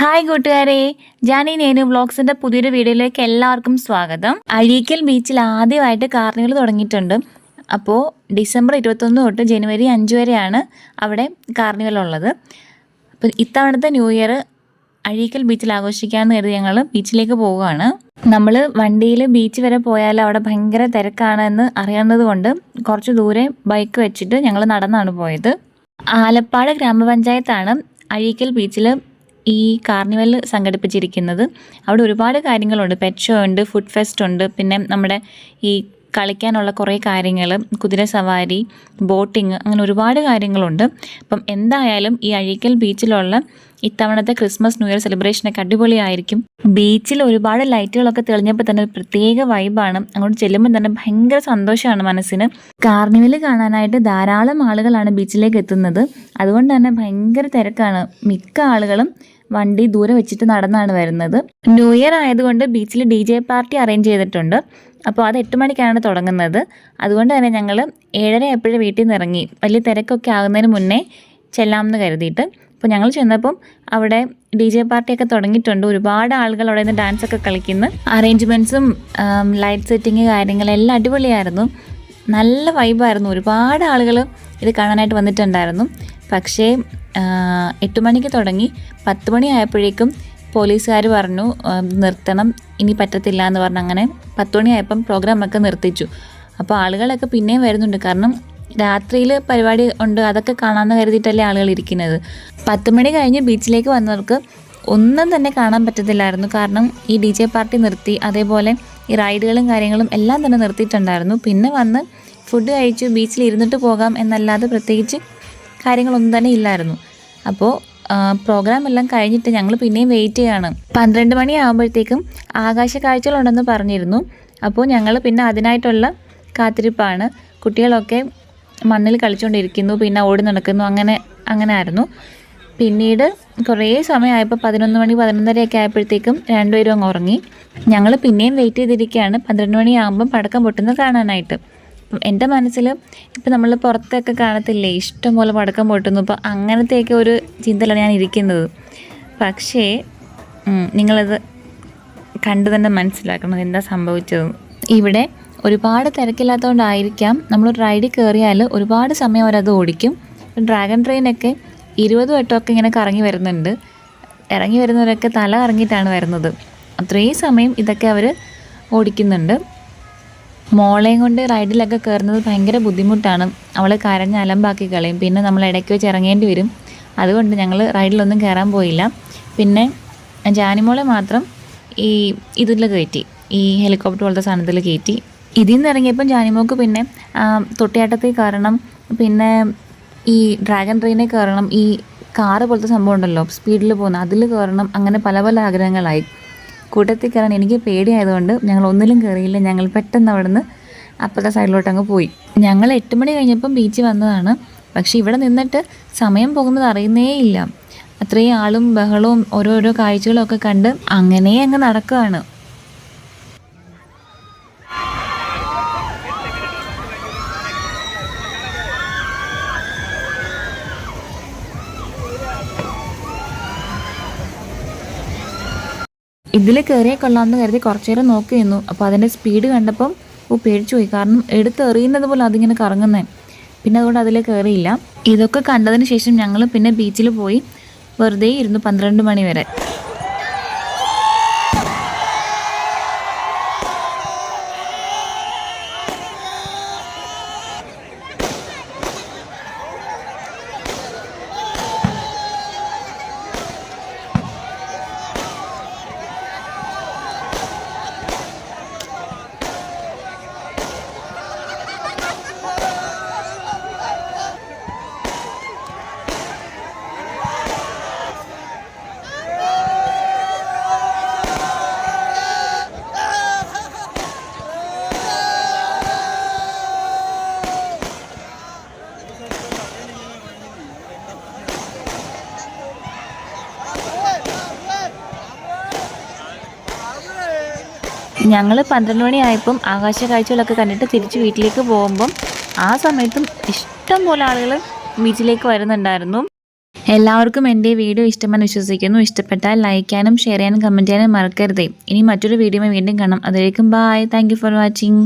Hi കൂട്ടുകാരെ ജാനി നേനു വ്ളോഗ്സിന്റെ പുതിയൊരു വീഡിയോയിലേക്ക് എല്ലാവർക്കും സ്വാഗതം. അഴീക്കൽ ബീച്ചിൽ ആദ്യമായിട്ട് കാർണിവൽ തുടങ്ങിയിട്ടുണ്ട്. അപ്പോൾ ഡിസംബർ ഇരുപത്തൊന്ന് തൊട്ട് ജനുവരി അഞ്ച് വരെയാണ് അവിടെ കാർണിവൽ ഉള്ളത്. അപ്പോൾ ഇത്തവണത്തെ ന്യൂ ഇയർ അഴീക്കൽ ബീച്ചിൽ ആഘോഷിക്കാമെന്ന് കരുതി ഞങ്ങൾ ബീച്ചിലേക്ക് പോവുകയാണ്. നമ്മൾ വണ്ടിയിൽ ബീച്ച് വരെ പോയാൽ അവിടെ ഭയങ്കര തിരക്കാണെന്ന് അറിയാവുന്നത് കൊണ്ട് കുറച്ച് ദൂരെ ബൈക്ക് വെച്ചിട്ട് ഞങ്ങൾ നടന്നാണ് പോയത്. ആലപ്പാട് ഗ്രാമപഞ്ചായത്താണ് അഴീക്കൽ ബീച്ചിൽ ഈ കാർണിവൽ സംഘടിപ്പിച്ചിരിക്കുന്നത്. അവിടെ ഒരുപാട് കാര്യങ്ങളുണ്ട്. പെറ്റ് ഷോ ഉണ്ട് ഫുഡ് ഫെസ്റ്റ് ഉണ്ട് പിന്നെ നമ്മുടെ ഈ കളിക്കാനുള്ള കുറേ കാര്യങ്ങൾ കുതിര സവാരി ബോട്ടിങ് അങ്ങനെ ഒരുപാട് കാര്യങ്ങളുണ്ട്. അപ്പം എന്തായാലും ഈ അഴീക്കൽ ബീച്ചിലുള്ള ഇത്തവണത്തെ ക്രിസ്മസ് ന്യൂ ഇയർ സെലിബ്രേഷനൊക്കെ അടിപൊളിയായിരിക്കും. ബീച്ചിൽ ഒരുപാട് ലൈറ്റുകളൊക്കെ തെളിഞ്ഞപ്പോൾ തന്നെ ഒരു പ്രത്യേക വൈബാണ്. അങ്ങോട്ട് ചെല്ലുമ്പോൾ തന്നെ ഭയങ്കര സന്തോഷമാണ് മനസ്സിന്. കാർണിവൽ കാണാനായിട്ട് ധാരാളം ആളുകളാണ് ബീച്ചിലേക്ക് എത്തുന്നത്. അതുകൊണ്ട് തന്നെ ഭയങ്കര തിരക്കാണ്. മിക്ക ആളുകളും വണ്ടി ദൂരെ വെച്ചിട്ട് നടന്നാണ് വരുന്നത്. ന്യൂ ഇയർ ആയതുകൊണ്ട് ബീച്ചിൽ ഡി ജെ പാർട്ടി അറേഞ്ച് ചെയ്തിട്ടുണ്ട്. അപ്പോൾ അത് എട്ട് മണിക്കാണ് തുടങ്ങുന്നത്. അതുകൊണ്ട് തന്നെ ഞങ്ങൾ ഏഴര എപ്പോഴും വീട്ടിൽ നിന്ന് ഇറങ്ങി. വലിയ തിരക്കൊക്കെ ആകുന്നതിന് മുന്നേ ചെല്ലാമെന്ന് കരുതിയിട്ട് അപ്പോൾ ഞങ്ങൾ ചെന്നപ്പം അവിടെ ഡി ജെ പാർട്ടിയൊക്കെ തുടങ്ങിയിട്ടുണ്ട്. ഒരുപാട് ആളുകൾ അവിടെ നിന്ന് ഡാൻസ് ഒക്കെ കളിക്കുന്നു. അറേഞ്ച്മെന്റ്സും ലൈറ്റ് സെറ്റിങ് കാര്യങ്ങളെല്ലാം അടിപൊളിയായിരുന്നു. നല്ല വൈബായിരുന്നു ഒരുപാട് ആളുകൾ ഇത് കാണാനായിട്ട് വന്നിട്ടുണ്ടായിരുന്നു. പക്ഷേ എട്ട് മണിക്ക് തുടങ്ങി. പത്ത് മണി ആയപ്പോഴേക്കും പോലീസുകാർ പറഞ്ഞു നിർത്തണം ഇനി പറ്റത്തില്ല എന്ന് പറഞ്ഞ് അങ്ങനെ പത്ത് മണിയായപ്പം പ്രോഗ്രാമൊക്കെ നിർത്തിച്ചു. അപ്പോൾ ആളുകളൊക്കെ പിന്നെയും വരുന്നുണ്ട്. കാരണം രാത്രിയിൽ പരിപാടി ഉണ്ട് അതൊക്കെ കാണാമെന്ന് കരുതിയിട്ടല്ലേ ആളുകൾ ഇരിക്കുന്നത്. പത്ത് മണി കഴിഞ്ഞ് ബീച്ചിലേക്ക് വന്നവർക്ക് ഒന്നും തന്നെ കാണാൻ പറ്റത്തില്ലായിരുന്നു. കാരണം ഈ ഡി ജെ പാർട്ടി നിർത്തി അതേപോലെ ഈ റൈഡുകളും കാര്യങ്ങളും എല്ലാം തന്നെ നിർത്തിയിട്ടുണ്ടായിരുന്നു. പിന്നെ വന്ന് ഫുഡ് കഴിച്ചു ബീച്ചിൽ ഇരുന്നിട്ട് പോകാം എന്നല്ലാതെ പ്രത്യേകിച്ച് കാര്യങ്ങളൊന്നും തന്നെ ഇല്ലായിരുന്നു. അപ്പോൾ പ്രോഗ്രാം എല്ലാം കഴിഞ്ഞിട്ട് ഞങ്ങൾ പിന്നെയും വെയിറ്റ് ചെയ്യാണ്. പന്ത്രണ്ട് മണി ആകുമ്പോഴത്തേക്കും ആകാശ കാഴ്ചകളുണ്ടെന്ന് പറഞ്ഞിരുന്നു. അപ്പോൾ ഞങ്ങൾ പിന്നെ അതിനായിട്ടുള്ള കാത്തിരിപ്പാണ്. കുട്ടികളൊക്കെ മണ്ണിൽ കളിച്ചുകൊണ്ടിരിക്കുന്നു പിന്നെ ഓടി നടക്കുന്നു അങ്ങനെ അങ്ങനെ ആയിരുന്നു പിന്നീട് കുറേ സമയമായപ്പോൾ പതിനൊന്ന് മണി പതിനൊന്നരയൊക്കെ ആയപ്പോഴത്തേക്കും രണ്ടുപേരും അങ്ങ് ഉറങ്ങി. ഞങ്ങൾ പിന്നെയും വെയിറ്റ് ചെയ്തിരിക്കുകയാണ്. പന്ത്രണ്ട് മണിയാകുമ്പം പടക്കം പൊട്ടുന്നത് കാണാനായിട്ട്. എന്റെ മനസ്സിൽ ഇപ്പം നമ്മൾ പുറത്തൊക്കെ കാണത്തില്ലേ ഇഷ്ടം പോലെ പടക്കം പൊട്ടുന്നു. അപ്പോൾ അങ്ങനത്തെയൊക്കെ ഒരു ചിന്തയിലാണ് ഞാൻ ഇരിക്കുന്നത്. പക്ഷേ നിങ്ങളത് കണ്ടു തന്നെ മനസ്സിലാക്കണം എന്താ സംഭവിച്ചത് ഇവിടെ ഒരുപാട് തിരക്കില്ലാത്തതുകൊണ്ടായിരിക്കാം നമ്മൾ റൈഡിൽ കയറിയാൽ ഒരുപാട് സമയം അവരത് ഓടിക്കും. ഡ്രാഗൺ ട്രെയിനൊക്കെ ഇരുപത് വട്ടമൊക്കെ ഇങ്ങനെ കറങ്ങി വരുന്നുണ്ട്. ഇറങ്ങി വരുന്നവരൊക്കെ തല കറങ്ങിയിട്ടാണ് വരുന്നത്. അത്രയും സമയം ഇതൊക്കെ അവർ ഓടിക്കുന്നുണ്ട്. മോളെയും കൊണ്ട് റൈഡിലൊക്കെ കയറുന്നത് ഭയങ്കര ബുദ്ധിമുട്ടാണ്. അവൾ കരഞ്ഞ് അലമ്പാക്കി കളയും. പിന്നെ നമ്മൾ ഇടയ്ക്ക് വെച്ച് ഇറങ്ങേണ്ടി വരും. അതുകൊണ്ട് ഞങ്ങൾ റൈഡിലൊന്നും കയറാൻ പോയില്ല. പിന്നെ ജാനിമോളെ മാത്രം ഈ ഇതിൽ കയറ്റി. ഈ ഹെലികോപ്റ്റർ പോലത്തെ സാധനത്തിൽ കയറ്റി. ഇതിൽ നിന്ന് ഇറങ്ങിയപ്പം ജാനിമോക്ക് പിന്നെ തൊട്ടിയാട്ടത്തിൽ കയറണം. പിന്നെ ഈ ഡ്രാഗൺ ട്രെയിനിൽ കയറണം. ഈ കാറ് പോലത്തെ സംഭവം ഉണ്ടല്ലോ സ്പീഡിൽ പോകുന്ന അതിൽ കയറണം. അങ്ങനെ പല പല ആഗ്രഹങ്ങളായി. കൂട്ടത്തിൽ കയറാൻ എനിക്ക് പേടിയായതുകൊണ്ട് ഞങ്ങൾ ഒന്നിലും കയറിയില്ല. ഞങ്ങൾ പെട്ടെന്ന് അവിടുന്ന് അപ്പുറത്തെ സൈഡിലോട്ട് അങ്ങ് പോയി. ഞങ്ങൾ എട്ട് മണി കഴിഞ്ഞപ്പം ബീച്ച് വന്നതാണ്. പക്ഷേ ഇവിടെ നിന്നിട്ട് സമയം പോകുന്നത് അറിയുന്നേ ഇല്ല. അത്രയും ആളും ബഹളവും ഓരോരോ കാഴ്ചകളും ഒക്കെ കണ്ട് അങ്ങനെ അങ്ങ് നടക്കുകയാണ്. ഇതിൽ കയറിയേ കൊള്ളാമെന്ന് കരുതി കുറച്ചു നേരം നോക്കി നിന്നു. അപ്പോൾ അതിന്റെ സ്പീഡ് കണ്ടപ്പം ഓ പേടിച്ചു പോയി. കാരണം എടുത്തെറിയുന്നത് പോലെ അതിങ്ങനെ കറങ്ങുന്നേ. പിന്നെ അതുകൊണ്ട് അതിൽ കയറിയില്ല ഇതൊക്കെ കണ്ടതിന് ശേഷം ഞങ്ങൾ പിന്നെ ബീച്ചിൽ പോയി. വെറുതെ ഇരുന്നു പന്ത്രണ്ട് മണി വരെ. ഞങ്ങൾ പന്ത്രണ്ട് മണിയായപ്പം ആകാശ കാഴ്ചകളൊക്കെ കണ്ടിട്ട് തിരിച്ച് വീട്ടിലേക്ക് പോകുമ്പം ആ സമയത്തും ഇഷ്ടം പോലെ ആളുകൾ ബീച്ചിലേക്ക് വരുന്നുണ്ടായിരുന്നു. എല്ലാവർക്കും എന്റെ വീഡിയോ ഇഷ്ടമെന്ന് വിശ്വസിക്കുന്നു. ഇഷ്ടപ്പെട്ടാൽ ലൈക്ക് ചെയ്യാനും ഷെയർ ചെയ്യാനും കമന്റ് ചെയ്യാനും മറക്കരുതേ. ഇനി മറ്റൊരു വീഡിയോ വീണ്ടും കാണാം. അതിലേക്കും ബായ് താങ്ക് ഫോർ വാച്ചിങ്